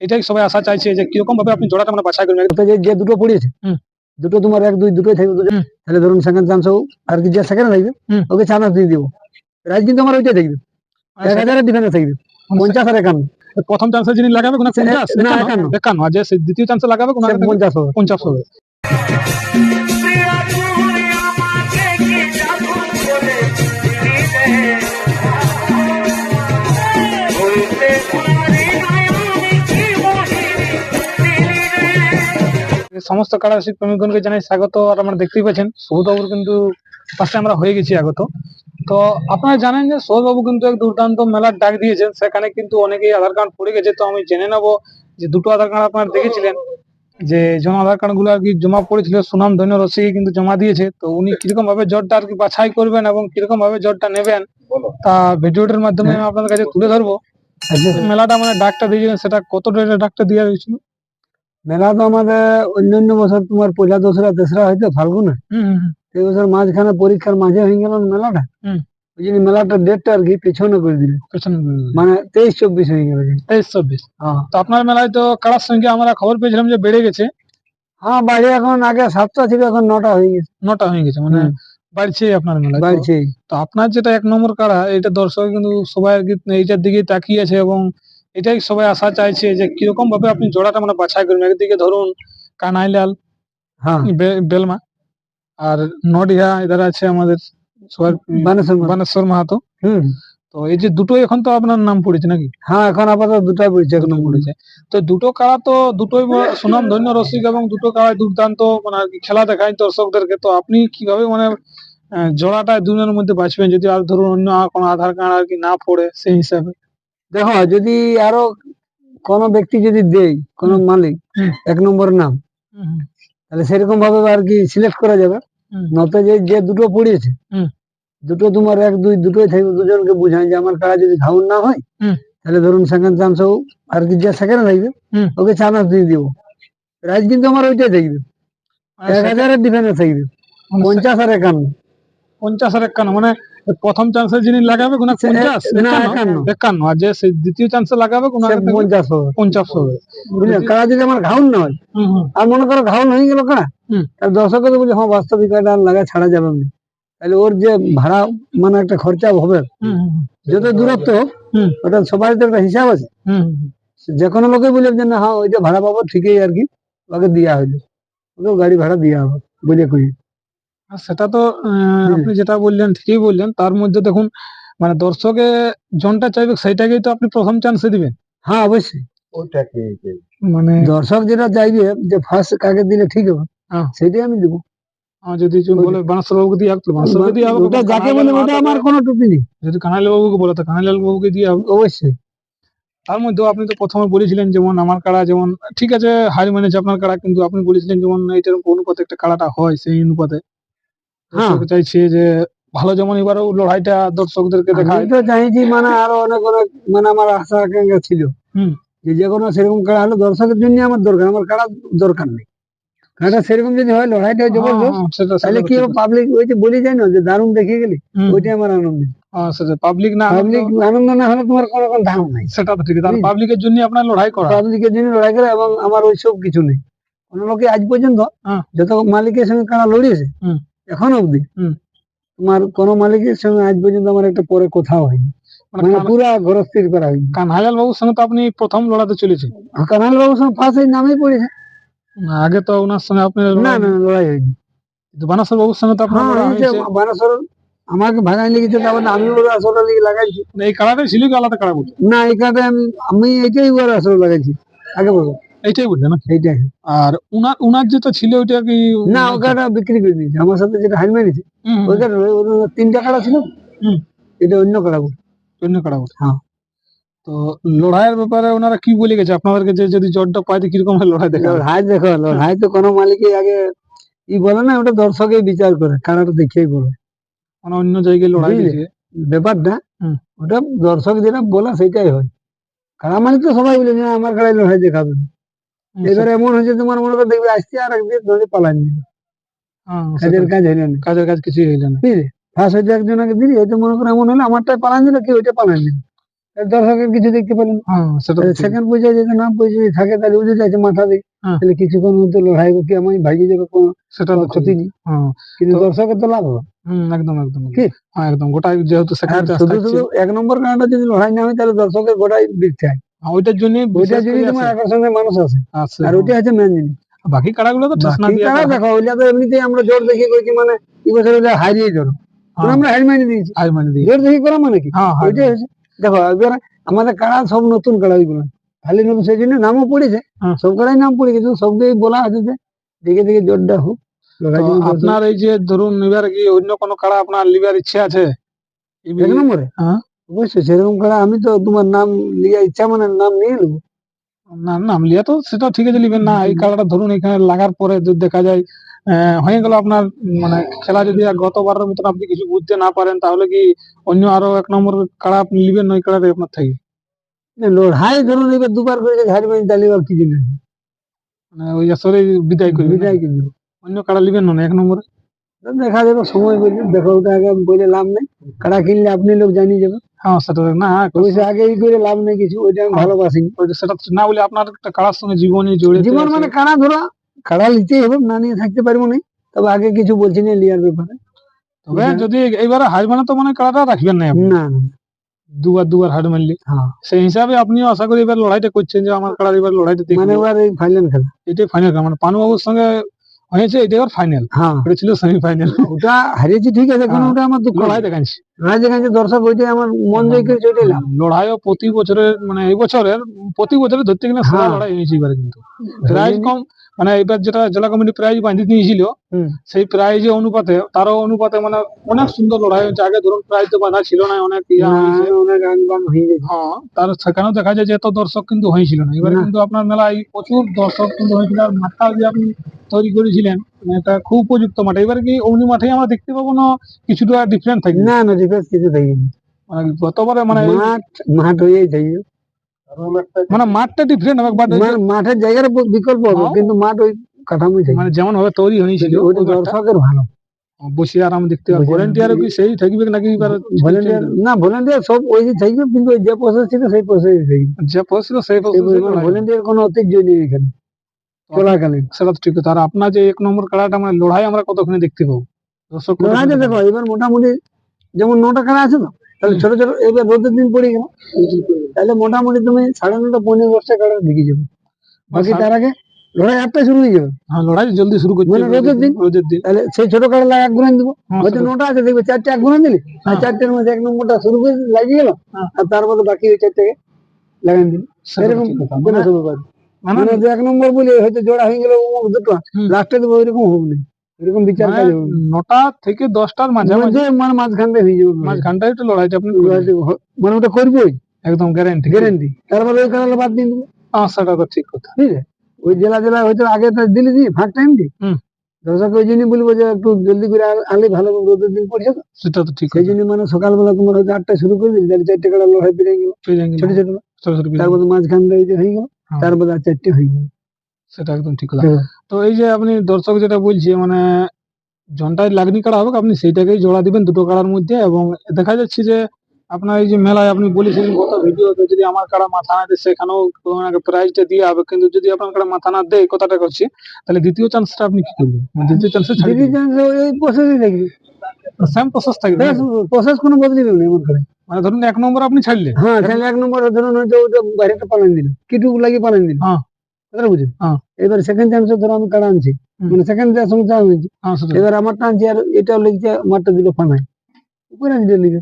এটাই সবাই আশা চাইছে যে কীরকম ভাবে আপনি জোড়াটা মানে বাছাই করবেন। যে যে দুটো পড়িয়েছে দুটো তোমার এক দুই দুটোই থাকবে তাহলে ধরুন সেকেন্ড চান্স হোক আর কি যে সেকেন্ড থাকবে ওকে চান্স দিয়ে দিব। প্রাইজ কিন্তু আমার ওইটাই থাকবে। এক হাজারের ডিফারেন্স থাকবে। পঞ্চাশ আর একান্ন। প্রথম চান্সে যিনি লাগাবে কোনো পঞ্চাশ। একান্ন। আর যে দ্বিতীয় চান্সে লাগাবে কোনো পঞ্চাশ হবে। পঞ্চাশ হবে। সমস্ত কারাশিক প্রেমিকগণকে জানাই স্বাগত। আর আমরা দেখতেই পাচ্ছেন সৌবাবুর কিন্তু পাশে আমরা হয়ে গেছি আগত। তো আপনারা জানেন যে সৌবাবু কিন্তু এক দুর্দান্ত মেলার ডাক দিয়েছেন সেখানে কিন্তু অনেকেই আধার কার্ড পড়ে গেছে। তো আমি জেনে নেব যে দুটো আধার কার্ড আপনারা দেখেছিলেন যে জমা আধার কার্ডগুলো আর কি জমা পড়েছিল সুনাম ধন্য রসিকে কিন্তু জমা দিয়েছে। তো উনি কীরকম ভাবে জটটা আর কি বাছাই করবেন এবং কীরকম ভাবে জটটা নেবেন তা ভিডিওটার মাধ্যমে আমি আপনাদের কাছে তুলে ধরবো। মেলাটা মানে ডাকটা দিয়েছিলেন সেটা কত ডেটের ডাকটা দিয়ে হয়েছিল? মেলা তো আমাদের অন্যান্য বছর তোমার পয়লা দোসরা তেসরা হয়তো ফাল্গুনে। এই বছর মাঝখানে পরীক্ষার মাঝে হয়ে গেল মেলাটা। হুম। ওই জন্য মেলাটা ডেটটা আর কি পেছনে করে দিল মানে তেইশ চব্বিশ হয়ে গেল। তেইশ চব্বিশ। হ্যাঁ। তো আপনার মেলায় তো কারার সংখ্যা আমরা খবর পেয়েছিলাম যে বেড়ে গেছে। হ্যাঁ বাইরে এখন আগে সাতটা ছিল এখন নটা হয়ে গেছে। নটা হয়ে গেছে মানে। বাড়ছে আপনার মেলায়। তো- বাড়ছে। তো আপনার যেটা এক নম্বর কাড়া এটা দর্শক কিন্তু সবাই আর কি এইটার দিকে তাকিয়ে আছে এবং এটাই সবাই আশা চাইছে যে কীরকম ভাবে আপনি জোড়াটা মানে বাছাই করবেন। একদিকে ধরুন কানাইলাল হ্যাঁ। বেলমা আর নডিহা এদের আছে আমাদের সবার বানেশ্বর। মাহাতো। হুম। তো এই যে দুটোই এখন তো আপনার নাম পড়েছে নাকি? হ্যাঁ এখন আপাতত দুটাই পড়ছে এখন পড়েছে। তো দুটো কাড়া তো দুটোই সুনাম ধন্য রসিক এবং দুটো কাড়াই দুর্দান্ত মানে আর কি খেলা দেখায় দর্শকদেরকে। তো আপনি কীভাবে মানে জোড়াটা দুজনের মধ্যে বাঁচবেন যদি আর ধরুন অন্য কোনো আধার কার্ড আর কি না পড়ে সেই হিসাবে। দেখো যদি আরও কোন ব্যক্তি যদি দেয় কোন মালিক এক নম্বর নাম তাহলে সেরকম ভাবে আর কি সিলেক্ট করা যাবে। নতে যে যে দুটো পড়িয়েছে দুটো তোমার এক দুই দুটোই থাকবে দুজনকে বুঝায় যে আমার কারা যদি ঘাউন না হয় তাহলে ধরুন সেকেন্ড চান্স আর কি যে সেকেন্ড থাকবে ওকে চান্স দিয়ে দিব। প্রাইজ কিন্তু আমার ওইটাই থাকবে। এক হাজারের ডিফারেন্স থাকবে। মানে পঞ্চাশ আর একান্ন। পঞ্চাশ আর একান্ন মানে প্রথম চান্সে যিনি লাগাবে পঞ্চাশ? একান্ন? আর যে দ্বিতীয় চান্সে লাগাবে কোনো পঞ্চাশ হবে। পঞ্চাশ হবে। বুঝলেন? কারা যদি আমার ঘাউন না হয় আর মনে করো ঘাউন হয়ে গেল কারা। তাহলে দর্শকের বলছে হ্যাঁ বাস্তবিক এটা আর লাগা ছাড়া যাবে না। তাহলে ওর যে ভাড়া মানে একটা খরচা হবে। যত দূরত্ব হোক ওটা সবার তো একটা হিসাব আছে। যে কোনো লোকে বলে যে না হ্যাঁ ওইটা ভাড়া পাবো ঠিকই আর কি ওকে দেওয়া হইল ওকে গাড়ি ভাড়া দেওয়া হবে বুঝে কই আর সেটা তো আহ, আপনি যেটা বললেন ঠিকই বললেন। তার মধ্যে দেখুন মানে দর্শকে জনটা চাইবে সেইটাকেই তো আপনি প্রথম চান্সে দিবেন। হ্যাঁ অবশ্যই। মানে দর্শক যেটা চাইবে যে ফার্স্ট কাকে দিলে ঠিক হবে হ্যাঁ। সেটাই আমি দেবো। যদি বলে দিয়ে দিয়ে ওটা যাকে বলে ওটা আমার কোনো টুপি নেই। যদি কানাইলাল বাবুকে বলে তো কানাইলাল বাবুকে দিয়ে অবশ্যই। তার মধ্যেও আপনি তো প্রথমে বলেছিলেন যেমন আমার কাড়া যেমন ঠিক আছে হার মেনেছে আপনার কাড়া কিন্তু আপনি বলেছিলেন যেমন এইটার অনুপাতে একটা কাড়াটা হয় সেই অনুপাতে। দর্শক চাইছে যে ভালো যেমন এবারও লড়াইটা দর্শকদেরকে দেখায়। তো চাইছি মানে আরও অনেক অনেক মানে আমার আশা আকাঙ্ক্ষা ছিল। যে যে কোনো সেরকম কাড়া হলে দর্শকের জন্য আমার দরকার আমার কাড়া দরকার নেই। সেরকম যদি হয় লড়াইটা হ্যাঁ, জবরদস্ত হ্যাঁ, তাহলে কি পাবলিক ওই যে বলি যায় না যে দারুণ দেখে গেলি ওইটাই আমার আনন্দ। পাবলিক না পাবলিক আনন্দ না হলে তোমার কোনো কোনো দাম নাই। সেটা তো ঠিক আছে হুম। পাবলিকের জন্য আপনার লড়াই করা। পাবলিকের জন্য লড়াই করে এবং আমার ওইসব কিছু নেই। কোন লোকে আজ পর্যন্ত হ্যাঁ। যত মালিকের সঙ্গে কারা লড়িয়েছে। এখন অবধি। তোমার কোন মালিকের সঙ্গে আজ পর্যন্ত আমার একটা পরে কোথাও হয়নি। মানে মানে পুরা ঘরস্থির করা হয়নি। কানহাইলাল বাবুর সঙ্গে তো আপনি প্রথম লড়াতে চলেছেন। কানাল বাবুর সঙ্গে ফার্স্ট এই নামেই পড়েছে আগে তো ওনার সঙ্গে আপনি না না লড়াই হয়নি। বানাসর বাবুর সঙ্গে তো আপনার হ্যাঁ বানাসর আমাকে ভাগাই লেগেছে তারপর আমি ওর আসর লিগে লাগাইছি। এই কাড়াটাই ছিল কি আলাদা বলছে না এই কাটে আমি আমি এইটাই ওর আসর লাগাইছি। আগে বলো। এইটাই বলছে না এইটাই আর উনার উনার যেটা ছিল ওইটা কি না ও কাটা বিক্রি করে দিয়েছে। আমার সাথে যেটা হাইল মেরেছে হুম, হুম, ওই কাটা ওর তিনটা কাটা ছিল এটা অন্য বলে অন্য কাড়া হ্যাঁ। তো লড়াইয়ের ব্যাপারে ওনারা কি বলে গেছে? আপনাদেরকে যে যদি জটটা পাইতে কীরকম লড়াই দেখা লড়াই দেখো লড়াই তো কোনো মালিকই আগে ই বলে না ওটা দর্শকেই বিচার করে কারাটা দেখেই বলে। মানে অন্য জায়গায় লড়াই ব্যাপারটা হুম। ওটা দর্শক যেটা বলে সেটাই হয়। কারা মালিক তো সবাই বলে না, আমার কারাই লড়াই দেখাবে না। এবারে এমন হয়েছে তোমার মনে করে দেখবে আসছে আর একদিন ধরে পালান দিল হ্যাঁ, কাজের কাজ হইল না কাজের কাজ কিছুই হইল না। বুঝলে ফার্স্ট হয়তো একজনকে দিলি হয়তো মনে করে এমন হলো আমারটাই পালান দিল কি ওইটা পালান দিল দর্শকের কিছু দেখতে পেলেন সেটা সেকেন্ড পর্যায়ে যদি নাম পরিচয় থাকে তাহলে বুঝে যাচ্ছে মাথা দিক হ্যাঁ। তাহলে কিছুক্ষণ মধ্যে লড়াই কি আমি ভাগিয়ে যাবে কোনো সেটা ক্ষতি নেই। হ্যাঁ কিন্তু দর্শকের তো লাভ হবে। একদম একদম কি? হ্যাঁ একদম গোটাই যেহেতু শুধু শুধু এক নম্বর কারণটা যদি লড়াই না হয় তাহলে দর্শকের গোটাই বৃদ্ধি হয় ওইটার জন্য ওইটা যদি তোমার আকর্ষণের মানুষ আছে। আছে আর ওইটা হচ্ছে মেন জিনিস। বাকি কাড়াগুলো তো ঠেসনা দিয়ে কারা দেখো ওইটা তো এমনিতেই আমরা জোর দেখে করছি মানে এই বছর ওইটা হারিয়ে ধরো হ্যাঁ। আমরা হার মাইনে দিয়েছি। আই মানে দিয়ে জোর দেখে করা মানে কি? হ্যাঁ হ্যাঁ। দেখো এবার আমাদের কাড়া সব নতুন কাড়া ওইগুলো খালি নতুন সেই জন্য নামও পড়েছে। হ্যাঁ। সব কাড়াই নাম পড়ে গেছে সবকেই বলা আছে যে দেখে দেখে জোরটা হোক। আপনার এই যে ধরুন এবার কি অন্য কোনো কাড়া আপনার লিবার ইচ্ছে আছে? এক নম্বরে? হ্যাঁ। অবশ্যই সেরকম কাড়া আমি তো তোমার নাম লিয়ে ইচ্ছা মানে নাম নিয়ে নেব। না নাম লিয়া তো সেটা ঠিক আছে লিবেন না। এই কাড়াটা ধরুন এখানে লাগার পরে যদি দেখা যায় আহ, হয়ে গেল আপনার মানে খেলা যদি গতবারের মতন আপনি কিছু বুঝতে না পারেন তাহলে কি অন্য আরও এক নম্বর কাড়া আপনি লিবেন না ওই কাড়াটাই আপনার থাকবে না, লড়াই ধরুন এবার দুবার করে হার আর কি জিনিস? মানে ওই আসরে বিদায় বিদায় কিন্তু অন্য কাড়া লিবেন না এক নম্বরে? দেখা যাবে সময় বলবে দেখো ওটা আগে বলে লাভ নেই। কাড়া কিনলে আপনি লোক জানিয়ে যাবে। হ্যাঁ সেটা না পয়সা আগে ই করে লাভ নেই কিছু ওইটা আমি ভালোবাসি না। ওই যে সেটা না বলে আপনার একটা কাড়ার সঙ্গে জীবনী মানে কাড়া ধরা কাড়া নিতেই হবে না নিয়ে থাকতে পারব না। তবে আগে কিছু বলছি না লিয়ার ব্যাপারে। তবে যদি এইবারে মানে তো মানে কাড়াটা রাখবেন না। না দুবার দুবার হার মারলে? হ্যাঁ। সেই হিসাবে আপনিও আশা করি এবার লড়াইটা করছেন যে আমার কাড়ার এবার লড়াইটা মানে এবার ফাইনাল খেলা। এটাই ফাইনাল মানে পানুবাবুর সঙ্গে হয়েছে এটা এবার ফাইনাল হ্যাঁ। এটা ছিল ফাইনাল ওটা হারিয়েছি ঠিক আছে হ্যাঁ। ওটা আমার দুঃখ লড়াই দেখাচ্ছি লড়াই যেখানে দর্শক ওইটাই আমার মন জয় করেছে ওইটাই লাভ লড়াইও প্রতি বছরের মানে এই বছরের প্রতি বছরে ধরতে গেলে সেরা হ্যাঁ। লড়াই হয়েছে এবারে কিন্তু। প্রাইজ কম মানে এবার যেটা জেলা কমিটি প্রাইজ হুম। সেই প্রাইজের অনুপাতে তারও অনুপাতে মানে অনেক সুন্দর লড়াই হয়েছে। আগে ধরুন প্রাইজ তো বাঁধা ছিল না অনেক অনেক হয়ে হ্যাঁ তার সেখানেও দেখা যায় যে এত দর্শক কিন্তু হয়েছিল না। এবারে। কিন্তু আপনার মেলায় প্রচুর দর্শক কিন্তু হয়েছিল। আর মাঠটা যে আপনি তৈরি করেছিলেন। মানে এটা খুব উপযুক্ত মাঠ। এবারে কি অমনি মাঠেই আমরা দেখতে পাবো না কিছুটা ডিফারেন্ট থাকবে? না না ডিফারেন্স কিছু থাকবে মানে গতবারে মানে মাঠ মাঠ হয়েই থাকবে। মানে মাঠটা ডিফারেন্ট হবে বাট মানে মাঠের জায়গার বিকল্প হবে হ্যাঁ। কিন্তু মাঠ ওই কাঠামোই থাকবে। মানে যেমন ভাবে তৈরি হয়েছিল ওই দর্শকের ভালো। বসে আরাম দেখতে হবে বসে ভলেন্টিয়ারও কি সেই থাকবে নাকি ভলেন্টিয়ার না ভলেন্টিয়ার সব ওই যে থাকবে কিন্তু যে প্রসেস ছিল সেই প্রসেস থাকবে। যে পড়ছিল সেই ভলেন্টিয়ার কোনো ঐতিহ্য নেই এখানে। চলাকালীন সেটা তো ঠিক আর আপনার যে এক নম্বর খেলাটা মানে লড়াই আমরা কতক্ষণে দেখতে পাবো? দর্শক লড়াইটা দেখো এবার মোটামুটি যেমন নটা খেলা আছে না তাহলে ছোট ছোট এবার রোদের দিন পড়ে গেল। তাহলে মোটামুটি তুমি সাড়ে নটা পনেরো দশটা খেলা ঢুকে যাবে। বাকি তার আগে লড়াই আটটায় শুরু হয়ে যাবে। হ্যাঁ লড়াই জলদি শুরু করতে মানে। রোদের দিন? রোদের দিন। তাহলে সেই ছোট খেলা এক ঘুরান দিব। হ্যাঁ, হয়তো নটা আছে দেখবে চারটে এক ঘুরান দিলি। আর হ্যাঁ। চারটের মধ্যে এক নম্বরটা শুরু করে লাগিয়ে গেল। হ্যাঁ। আর তারপরে বাকি ওই চারটাকে লাগান দিল। এরকম কথা। কোনো মানে- মানে মানে এক নম্বর বলে হয়তো জোড়া হয়ে গেল দুটো। লাস্টে দেবো হবে না। এরকম বিচার মানে কাজ হবে। নটা থেকে দশটার মাঝামাঝি মধ্যে মানে মাঝখানটা হয়ে যাবে। একটু লড়াইটা আপনি মানে ওটা করবোই একদম গ্যারেন্টি গ্যারেন্টি তারপরে ওই কারণে বাদ দিয়ে দেবো। হ্যাঁ সেটা তো ঠিক কথা। ঠিক আছে? ওই জেলা জেলা হয়তো আগে দিলি দি ফাঁক টাইম দি। দর্শক ওই জন্যই বলব যে একটু জলদি করে আনলে ভালো রোদের দিন পড়ছে তো সেটা তো ঠিক সেই জন্য মানে সকালবেলা তোমার হয়তো আটটায় শুরু করে দিলি তাহলে চারটে কাটা লড়াই পেরে গেল। ছোট ছোট। মাঝখানটা হয়ে গেল। হ্যাঁ, তারপরে আর চারটে হয়ে গেল। সেটা একদম ঠিক কথা। হ্যাঁ। তো এই যে আপনি দর্শক যেটা বলছে মানে জনটায় লাগনি কাড়া হবে আপনি সেইটাকেই জোড়া দিবেন দুটো কাড়ার মধ্যে এবং দেখা যাচ্ছে যে আপনার এই যে মেলায় আপনি বলেছিলেন গত ভিডিওতে যদি আমার কাড়া মাথা না দেয় সেখানেও ওনাকে প্রাইজটা দিয়ে হবে। কিন্তু যদি আপনার কাড়া মাথা না দেয় কথাটা করছি তাহলে দ্বিতীয় চান্সটা আপনি কি করবেন? মানে দ্বিতীয় চান্সে দিদি চান্স এই প্রসেসই থাকবে সেম প্রসেস থাকবে। প্রসেস কোনো বদলি নেই এমন করে। মানে ধরুন এক নম্বর আপনি ছাড়লেন। হ্যাঁ তাহলে এক নম্বর ধরুন হয়তো ওটা বাইরেটা পালান দিল। কিটুকু লাগিয়ে পালান দিল। হ্যাঁ। কথা বুঝলেন? হ্যাঁ। এবার সেকেন্ড চান্সে ধরো আমি কাড়া আনছি। মানে সেকেন্ড চান্স আমি চান্স নিচ্ছি হ্যাঁ এবার আমার টানছি আর এটাও লিখছে আমারটা দিল ফানায়। উপরে আনছি লিখে।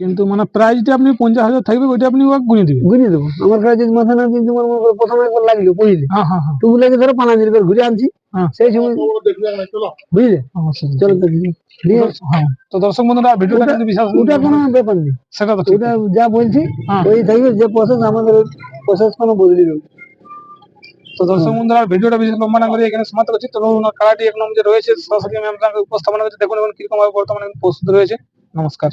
কিন্তু মানে প্রাইজটা আপনি পঞ্চাশ হাজার থাকবে ওইটা আপনি ওকে গুনে দিবেন। গুনিয়ে দেবো। আমার কাছে যদি মাথা না দিন তোমার মনে প্রথমে একবার লাগল বুঝলে? হ্যাঁ হ্যাঁ হ্যাঁ। টুকু লাগে ধরো পানা দিল এবার ঘুরে আনছি। হ্যাঁ। সেই সময় বুঝলে হ্যাঁ, চলো। তো হ্যাঁ। দর্শক বন্ধুরা ভিডিওটা কিন্তু বিশেষ ওটা কোনো ব্যাপার নেই। সেটা তো ওটা যা বলছি হ্যাঁ। ওই থাকবে যে প্রসেস আমাদের প্রসেস কোনো বদলি নেই তো দর্শক বন্ধুরা ভিডিওটা বিশেষ লম্বা না করে এখানে সমাপ্ত করছি। তো কারাটি এক নম্বর যে রয়েছে। সরাসরি আমি আপনাকে উপস্থাপনা করছি। দেখুন এবং কীরকম ভাবে বর্তমানে প্রস্তুত রয়েছে। নমস্কার।